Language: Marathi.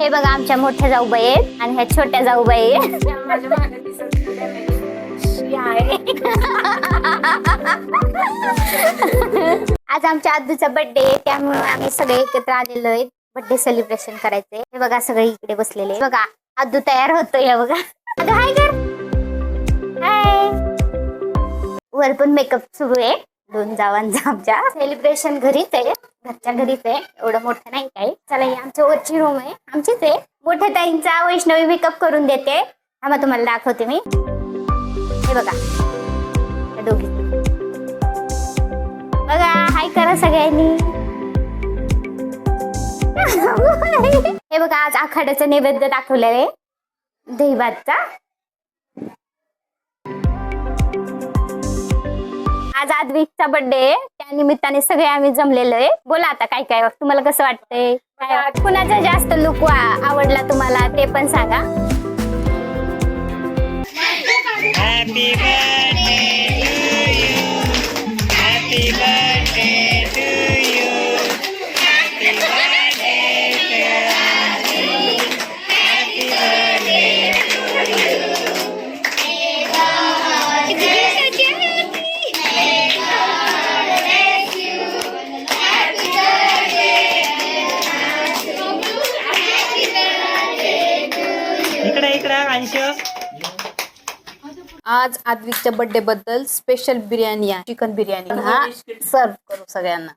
हे बघा आमच्या मोठ्या जाऊबाई आहेत आणि ह्या छोट्या जाऊबाई आज आमच्या आदूचा बर्थडे त्यामुळे आम्ही सगळे एकत्र आलेलो आहे बर्थडे सेलिब्रेशन करायचंय. हे बघा सगळे इकडे बसलेले बघा आदू तयार होतोय बघा. अगं हाय कर हाय वर पण मेकअप सुरू आहे. दोन जावांचा आमच्या सेलिब्रेशन घरीच आहे. घरच्या घरीच आहे. एवढं मोठं नाही काही. चला ही आमच्या वरची रूम आहे. आमचीच आहे. मोठ्या ताईंचा वैष्णवी मेकअप करून देते. थांबा तुम्हाला दाखवते मी. हे बघा. दोघी. बघा हाय करा सगळ्यांनी. हे बघा आज आखाड्याचं नैवेद्य दाखवलं आहे. दहीभातचा. आज आदवीचा बर्थडे आहे. त्या निमित्ताने सगळे आम्ही जमलेलो आहे. बोला आता काय काय तुम्हाला कसं वाटतंय? काय कुणाचा जास्त लुक आवडला तुम्हाला ते पण सांगा. Happy birthday to you. इकडे इकडे अंश. आज आद्विकच्या बर्थडे बद्दल स्पेशल बिर्याणी आहे. चिकन बिर्याणी. हा सर्व करू सगळ्यांना.